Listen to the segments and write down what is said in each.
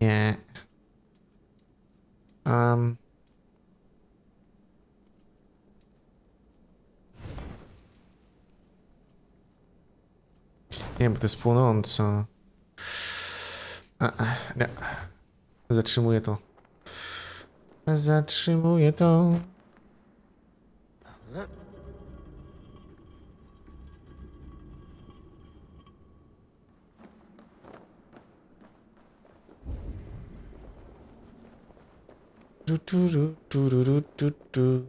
Nie. Um. Nie, bo to jest płonąco. A, nie. Zatrzymuję to. Zatrzymuję to. Tu, tu, tu, tu, tu, tu, tu.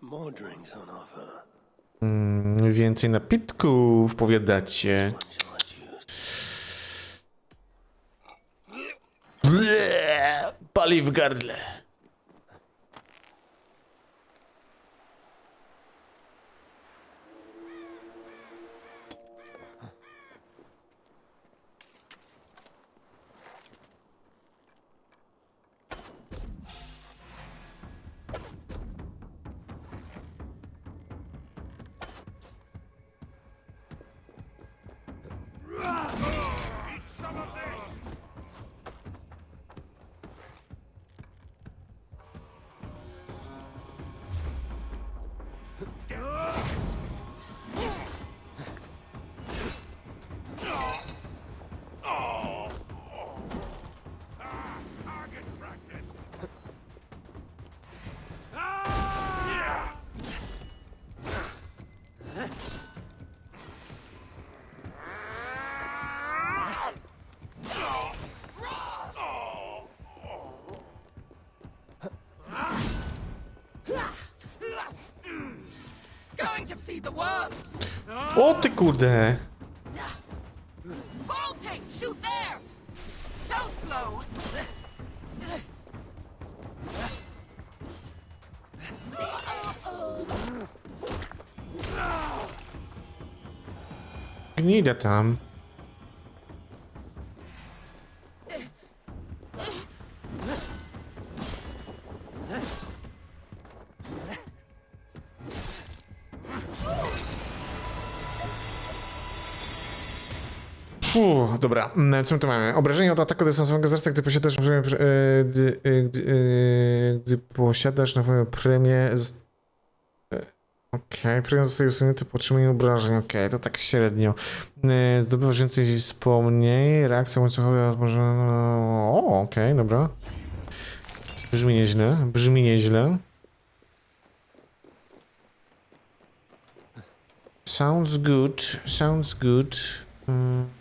More drinks on offer. Mm, więcej napitków, powiadacie. Pali w gardle. O ty kurde. Bolting! Shoot there! So slow! Gnida tam. Dobra, mm, co my tu mamy? Obrażenie od ataku dystansowego zrasta, gdy posiadasz, e, gdy, e, gdy, e, gdy posiadasz premię. e, Okej, premia zostaje usunięty po otrzymaniu obrażeń. Okej, to tak średnio. E, Zdobywasz więcej wspomnień, reakcja łańcuchowa może. O, okej, dobra. Brzmi nieźle, brzmi nieźle. Sounds good, sounds good. Mm.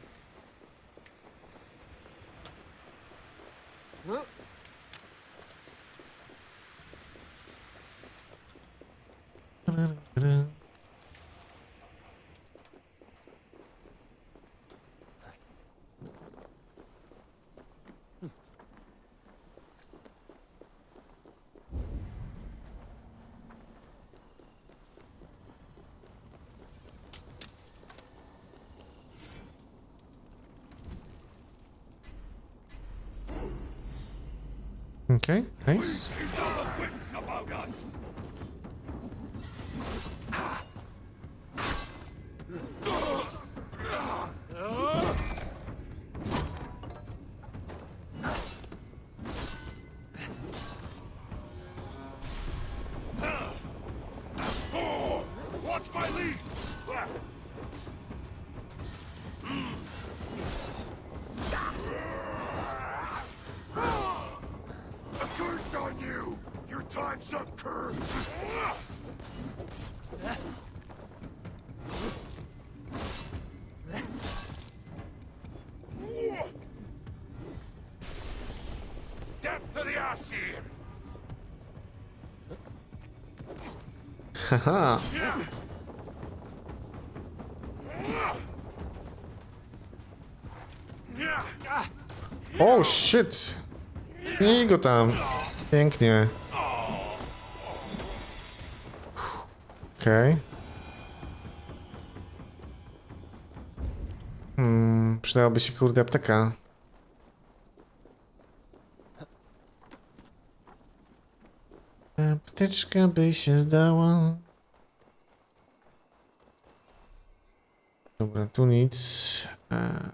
Okay, nice. Haha. Oh shit! Nie go tam. Pięknie. Okej. Hmm, przydałaby się kurde apteka. Apteczka by się zdała. Dobra, tu nic. E,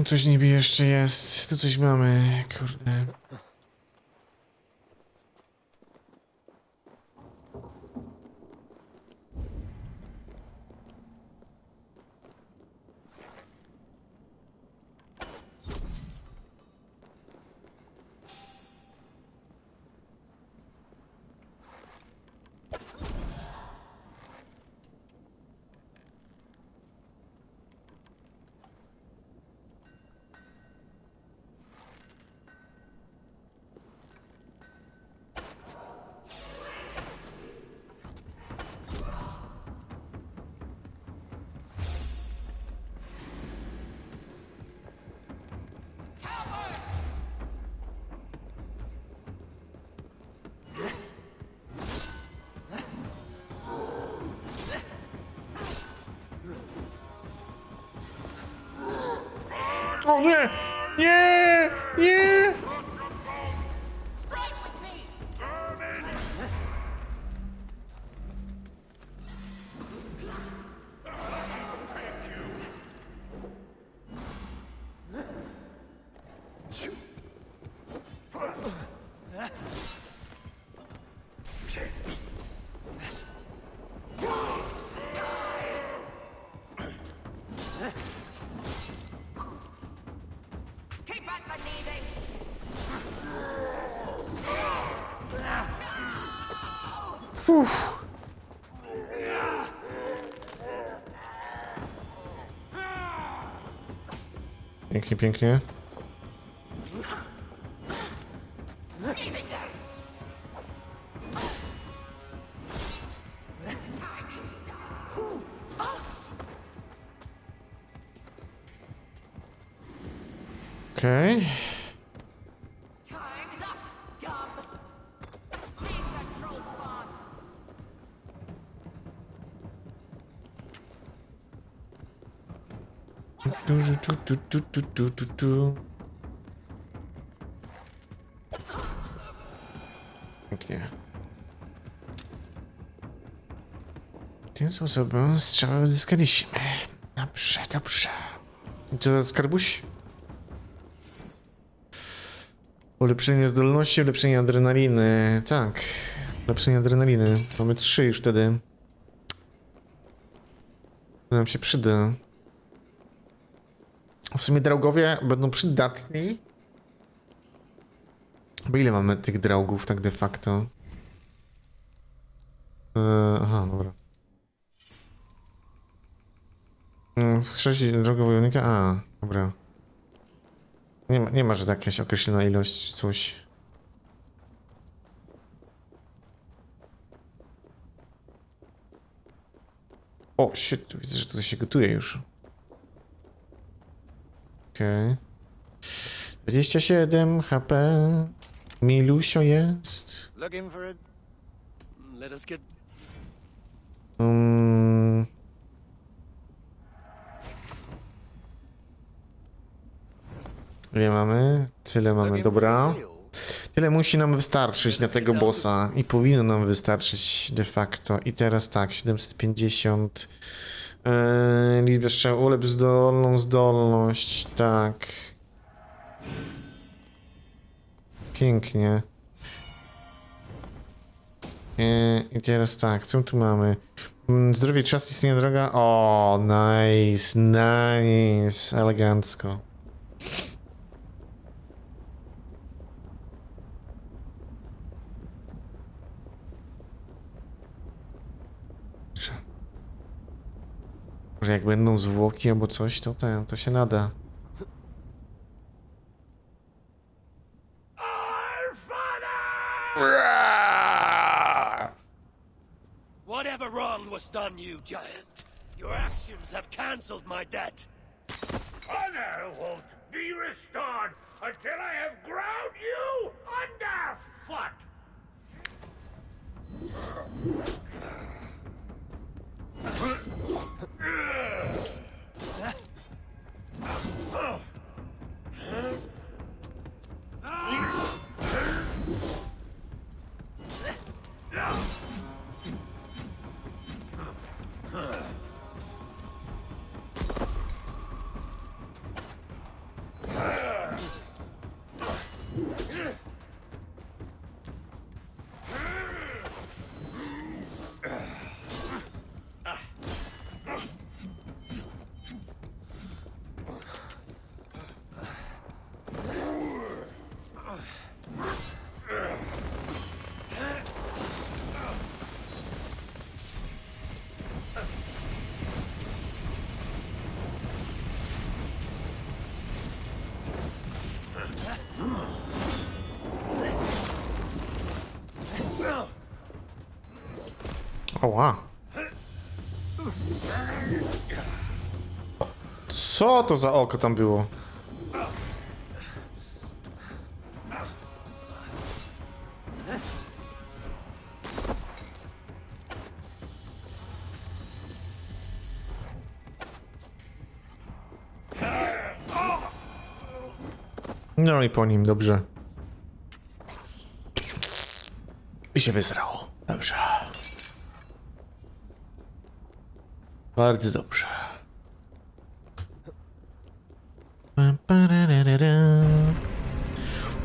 Tu coś niby jeszcze jest. Tu coś mamy. Kurde. Nie! Nie! Nie! Pięknie, pięknie. Tu, tu, tu, tu, tu, tu. Pięknie. Tym sposobem strzałę uzyskaliśmy. Dobrze, dobrze. I co za skarbuś? Ulepszenie zdolności, ulepszenie adrenaliny. Tak, ulepszenie adrenaliny. Mamy trzy już wtedy. To nam się przyda. W sumie draugowie będą przydatni. Bo ile mamy tych draugów tak de facto? Eee, aha, dobra. Mm, Sześć droga wojownika? A, dobra. Nie ma, nie ma, że jakaś określona ilość czy coś. O, shit, widzę, że tutaj się gotuje już. Okej. 27 HP. Milusio jest. Looking for it? Let us get Um, ile mamy? Tyle mamy, dobra. Tyle musi nam wystarczyć na tego bossa i powinno nam wystarczyć de facto. I teraz tak, 750. Yy, liczbę strzał, ulep zdolną zdolność, tak. Pięknie. Yy, I teraz tak, co tu mamy? Mm, Zdrowie, czas, istnienia droga. O, nice, nice, elegancko. Może jak będą zwłoki albo coś, to ten, to się nada. Oła. Co to za oko tam było? No i po nim, dobrze. I się wysrało. Dobrze. Bardzo dobrze.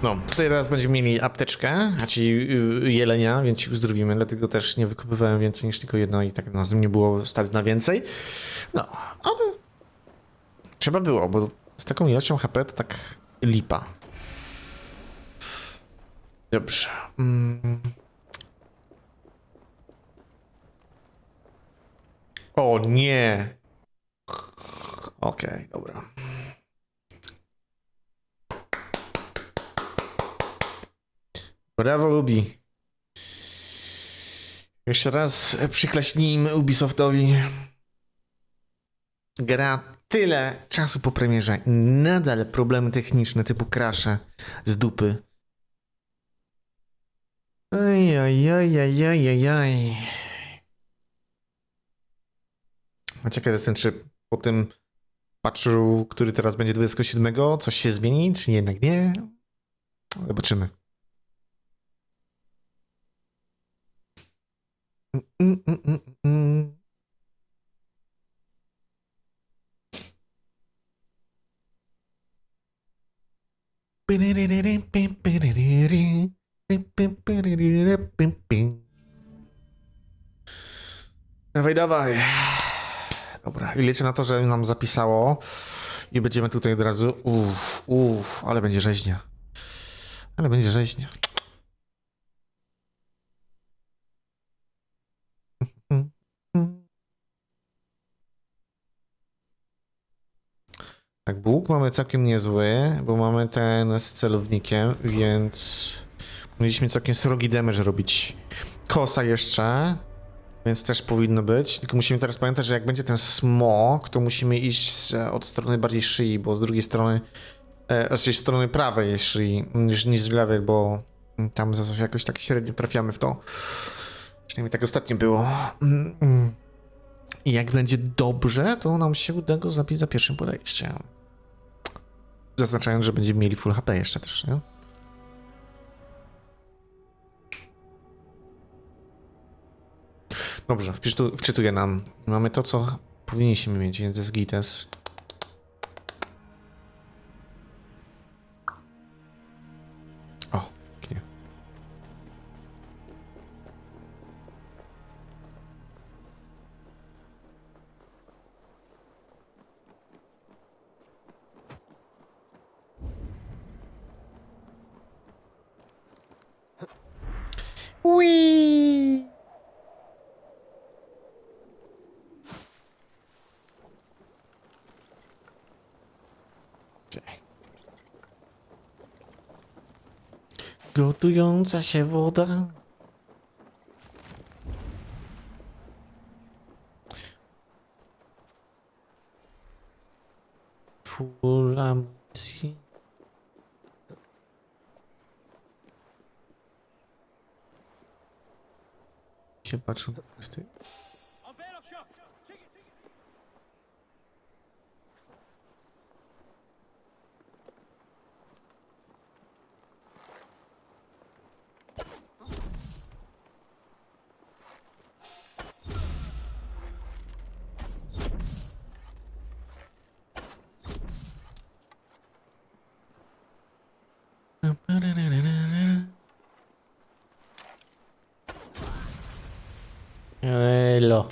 No, tutaj teraz będziemy mieli apteczkę, znaczy yy, jelenia, więc się uzdrowimy, dlatego też nie wykupywałem więcej niż tylko jedno i tak nas nie było stać na więcej. No, ale trzeba było, bo z taką ilością HP to tak lipa. Dobrze. Mm. O nie. Okej, dobra. Brawo, Ubi. Jeszcze raz przyklaśnijmy Ubisoftowi. Gra tyle czasu po premierze nadal problemy techniczne typu crashe z dupy. Oj, A ciekaw jestem, czy po tym patchu, który teraz będzie 27, coś się zmieni, czy jednak nie? Zobaczymy. Dawaj, dawaj. Dobra, i liczę na to, że nam zapisało i będziemy tutaj od razu. Uff, uff, ale będzie rzeźnia. Ale będzie rzeźnia. Tak, Bóg mamy całkiem niezły, bo mamy ten z celownikiem, więc mieliśmy całkiem srogi damage robić. Kosa jeszcze, więc też powinno być. Tylko musimy teraz pamiętać, że jak będzie ten smok, to musimy iść e, od strony bardziej szyi, bo z drugiej strony, e, z strony prawej szyi niż, niż z lewej, bo tam jakoś tak średnio trafiamy w to. Przynajmniej tak ostatnio było. I jak będzie dobrze, to nam się uda go zabić za pierwszym podejściem. Zaznaczając, że będziemy mieli full HP jeszcze też, nie? Dobrze, wczytu, wczytuję nam. Mamy to, co powinniśmy mieć, więc jest gites. Gotująca się woda. Full. Się patrzę. Ty. Elo.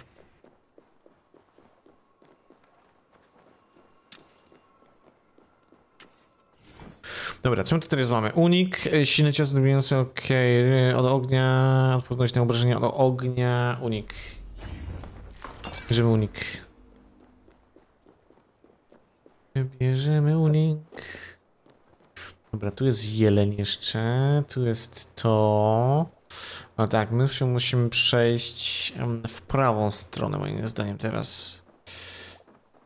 Dobra, co my tu teraz mamy? Unik, e, silny cios odbijający, okej, e, od ognia, odporność na obrażenia od ognia, unik. Bierzemy unik. Bierzemy unik. Dobra, tu jest jeleń jeszcze, tu jest to. No tak, my się musimy przejść w prawą stronę, moim zdaniem teraz.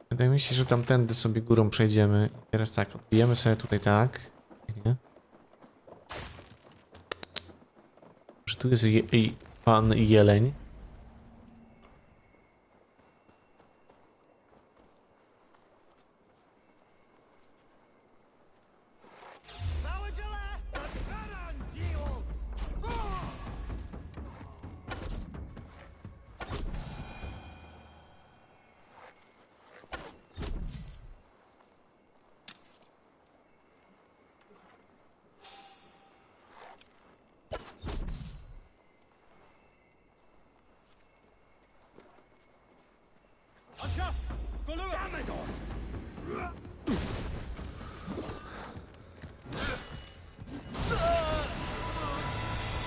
Wydaje mi się, że tamtędy sobie górą przejdziemy. Teraz tak, odbijemy sobie tutaj tak. Nie? Że tu jest je, pan jeleń.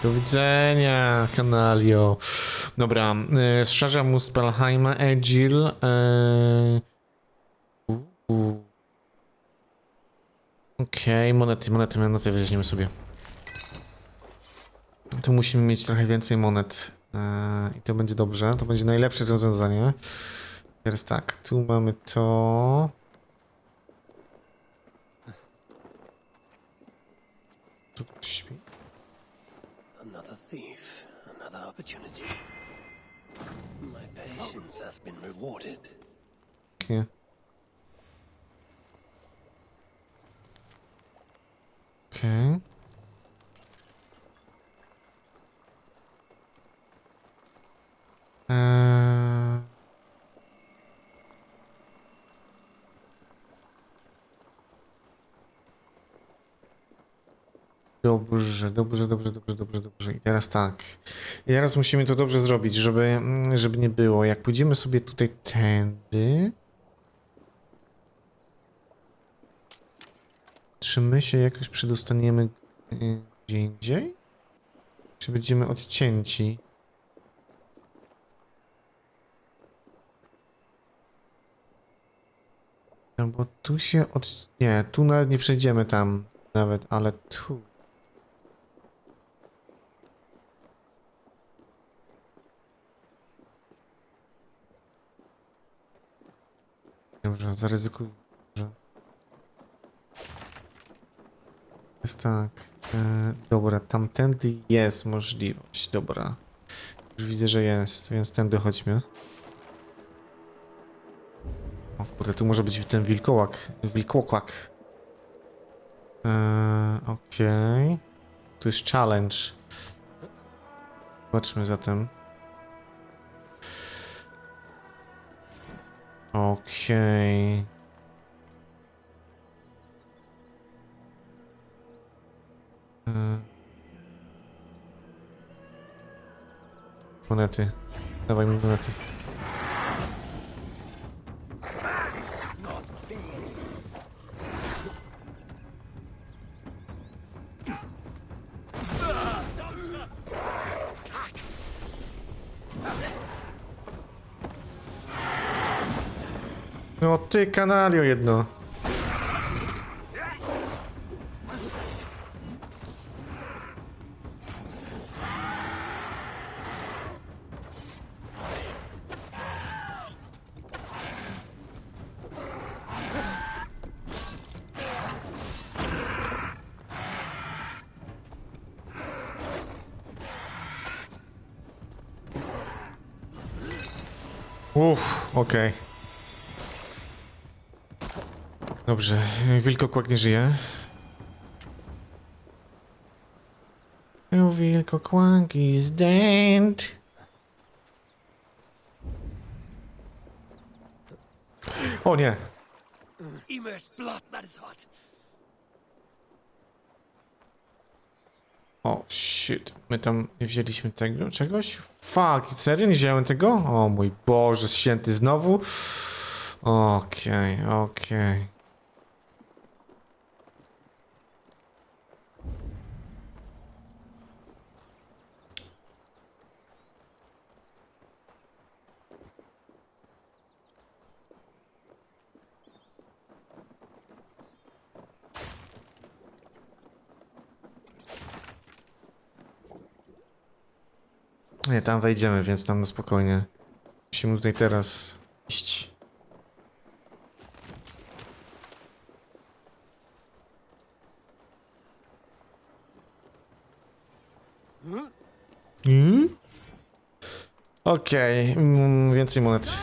Do widzenia, kanalio. Dobra, y, szerza mu Spellheima, Egil. Y. Okej, monety, monety, monety weźmiemy sobie. Tu musimy mieć trochę więcej monet. y, I to będzie dobrze. To będzie najlepsze rozwiązanie. Teraz tak, tu mamy to. Tu śpi. Rewarded. Pięknie. Okej. Eee... Dobrze, dobrze, dobrze, dobrze, dobrze, dobrze. I teraz tak. I teraz musimy to dobrze zrobić, żeby, mm, żeby nie było. Jak pójdziemy sobie tutaj tędy. Czy my się jakoś przedostaniemy gdzie indziej? Czy będziemy odcięci? No bo tu się od... Nie, tu nawet nie przejdziemy tam nawet, ale tu. Dobrze, zaryzykuj. Dobrze. Jest tak. E, dobra, tamtędy jest możliwość. Dobra. Już widzę, że jest, więc tędy chodźmy. O kurde, tu może być ten wilkołak. Wilkołak. E, Okej. Tu jest challenge. Zobaczmy zatem. Okej. E. Monety. Dawaj mi monety. No ty kanalio jedno. Uff, okej. Okay. Dobrze, wilkokłak nie żyje. Wilkokłak is dead. O nie, Emir's blood, that is hot. O, shit. My tam nie wzięliśmy tego czegoś? Fuck, serio nie wziąłem tego? O mój Boże, święty znowu? Okej, okej. Nie, tam wejdziemy, więc tam na spokojnie. Musimy tutaj teraz iść. Hmm? Okej, mm, więcej monet.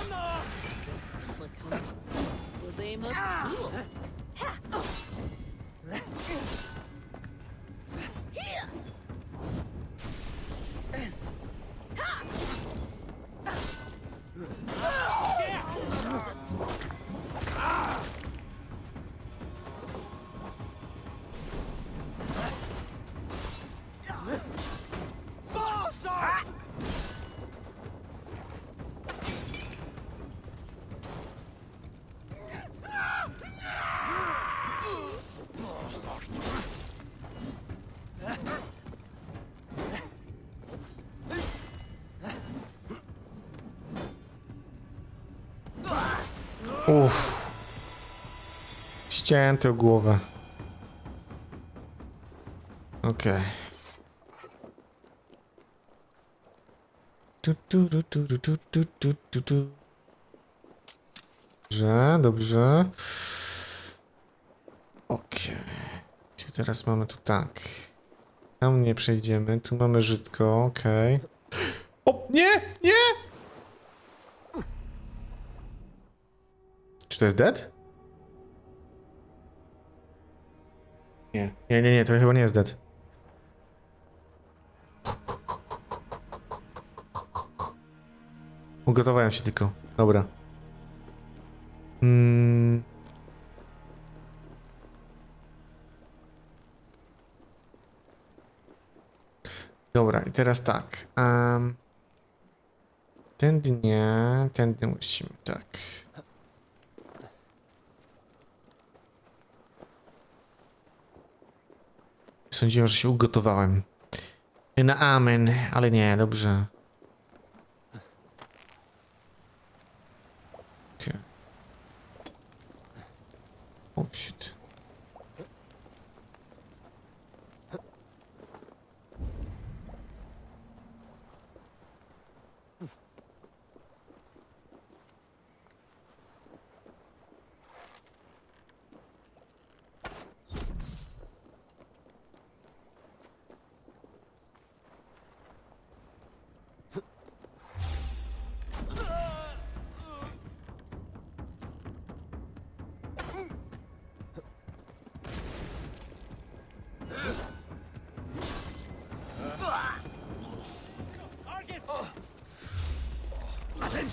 Uff. Ścięty głowę. Okej. Okay. Dobrze, dobrze. Okej. Okay. Teraz mamy tu tak. Tam nie przejdziemy. Tu mamy Żydko, okej. Okay. Czy to jest dead? Nie, nie, nie, nie, to chyba nie jest dead. Ugotowałem się tylko. Dobra. Mm. Dobra, i teraz tak. Um, tędy nie, tędy musimy, tak. Sądziłem, że się ugotowałem. Na amen, ale nie, dobrze. Okay. O shit.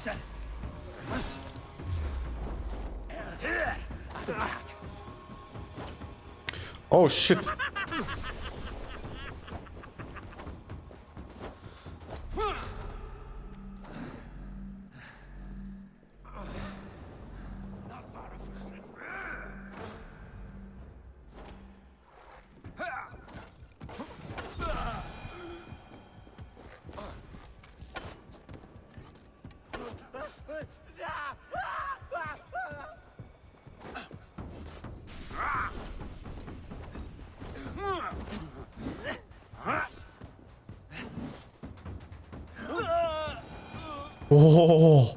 Attention! Oh shit. O!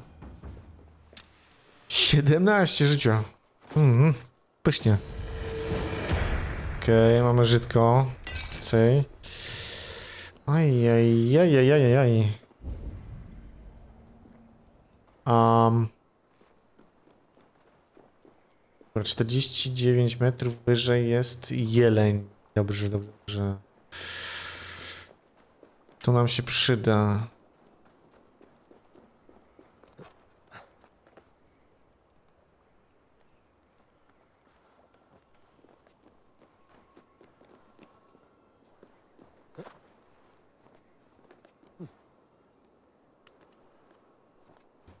17 życia. Mhm. Pysznie. Okej, mamy żytko. Cej. Ajajajajajajaj. Um, dobra, 49 metrów wyżej jest jeleń. Dobrze, dobrze. To nam się przyda.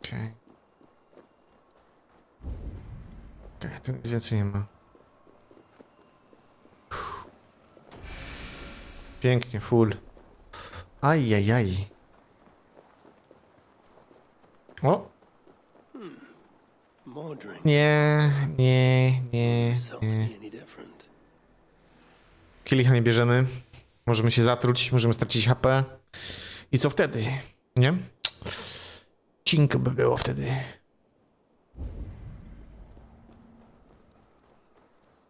Okej. Okej, tu nic więcej nie ma. Pięknie, full. Ajajaj. O! Nie, nie, nie, nie. Kielicha nie bierzemy. Możemy się zatruć, możemy stracić HP. I co wtedy? Nie? Cinko by było wtedy.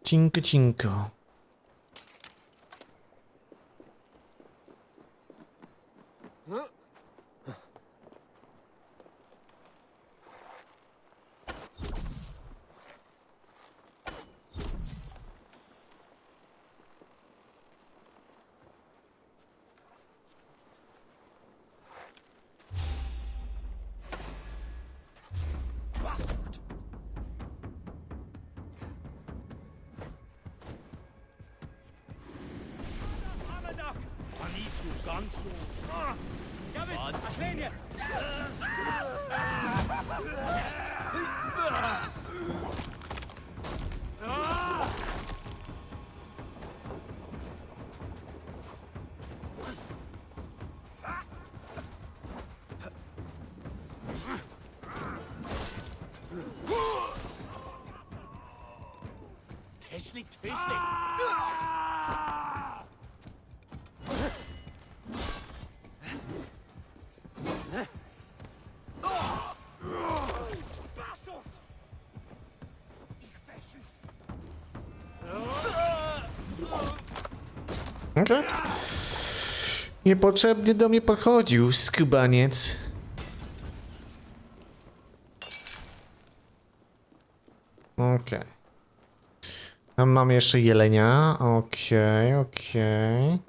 Cinko, cinko. ganz so. Gavin, Arsenien! Technik, Technik! Okej. Niepotrzebnie do mnie podchodził, skubaniec. Okej. Tam mamy jeszcze jelenia. Okej, okej.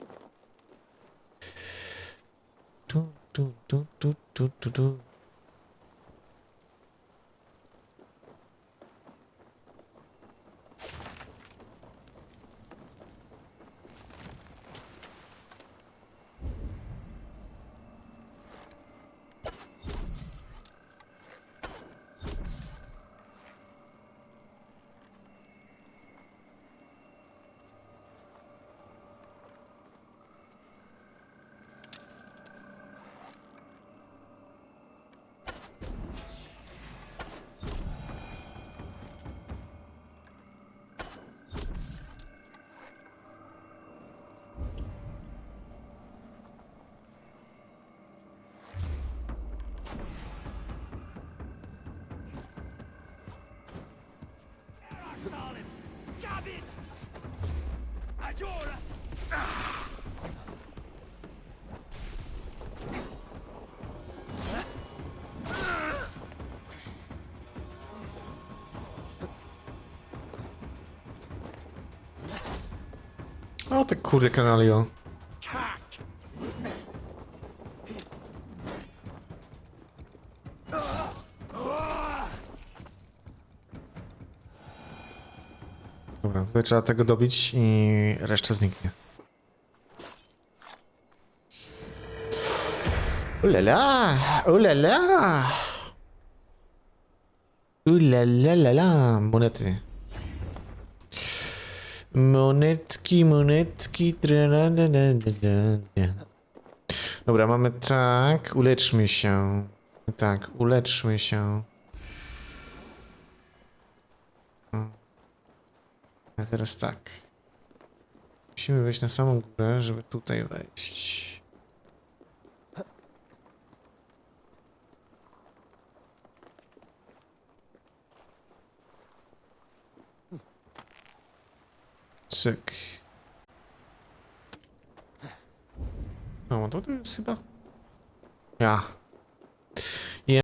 Tu, tu, tu, tu, tu, tu, tu. O, te kurde kanalio. Dobra, tutaj trzeba tego dobić i reszta zniknie. Ulala, ulala. Ulalala, monety. Monetki, monetki. Dobra, mamy tak. Uleczmy się. Tak, uleczmy się. A teraz tak. Musimy wejść na samą górę, żeby tutaj wejść. Cyk. No, to to jest chyba... Ja.